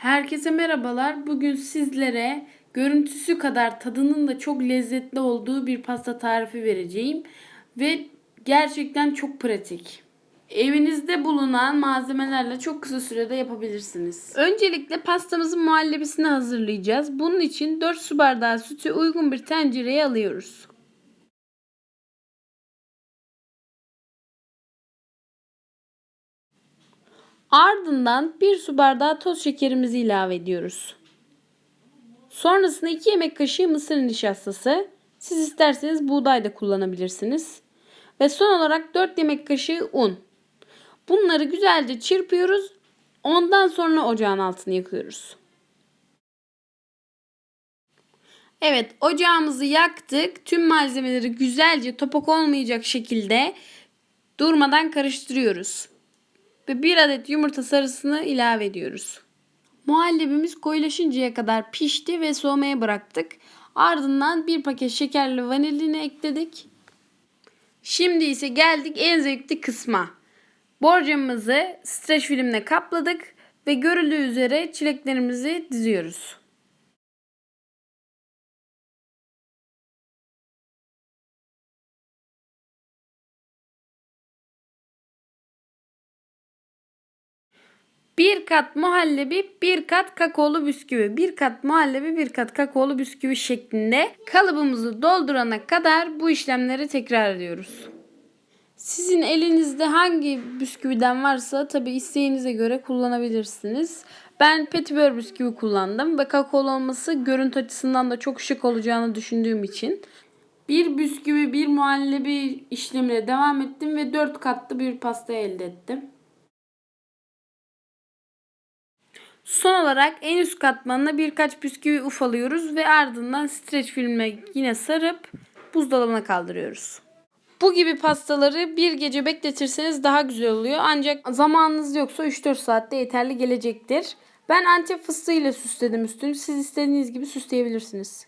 Herkese merhabalar. Bugün sizlere görüntüsü kadar tadının da çok lezzetli olduğu bir pasta tarifi vereceğim ve gerçekten çok pratik. Evinizde bulunan malzemelerle çok kısa sürede yapabilirsiniz. Öncelikle pastamızın muhallebisini hazırlayacağız. Bunun için 4 su bardağı sütü uygun bir tencereye alıyoruz. Ardından 1 su bardağı toz şekerimizi ilave ediyoruz. Sonrasında 2 yemek kaşığı mısır nişastası. Siz isterseniz buğday da kullanabilirsiniz. Ve son olarak 4 yemek kaşığı un. Bunları güzelce çırpıyoruz. Ondan sonra ocağın altını yakıyoruz. Evet ocağımızı yaktık. Tüm malzemeleri güzelce topak olmayacak şekilde durmadan karıştırıyoruz ve bir adet yumurta sarısını ilave ediyoruz. Muhallebimiz koyulaşıncaya kadar pişti ve soğumaya bıraktık. Ardından bir paket şekerli vanilini ekledik. Şimdi ise geldik en zevkli kısma. Borcamımızı streç filmle kapladık ve görüldüğü üzere çileklerimizi diziyoruz. Bir kat muhallebi, bir kat kakaolu bisküvi. Bir kat muhallebi, bir kat kakaolu bisküvi şeklinde kalıbımızı doldurana kadar bu işlemleri tekrar ediyoruz. Sizin elinizde hangi bisküviden varsa tabi isteğinize göre kullanabilirsiniz. Ben petibör bisküvi kullandım ve kakaolu olması görüntü açısından da çok şık olacağını düşündüğüm için bir bisküvi bir muhallebi işlemine devam ettim ve 4 katlı bir pasta elde ettim. Son olarak en üst katmanına birkaç bisküvi ufalıyoruz ve ardından streç filme yine sarıp buzdolabına kaldırıyoruz. Bu gibi pastaları bir gece bekletirseniz daha güzel oluyor. Ancak zamanınız yoksa 3-4 saatte yeterli gelecektir. Ben antep fıstığı ile süsledim üstünü. Siz istediğiniz gibi süsleyebilirsiniz.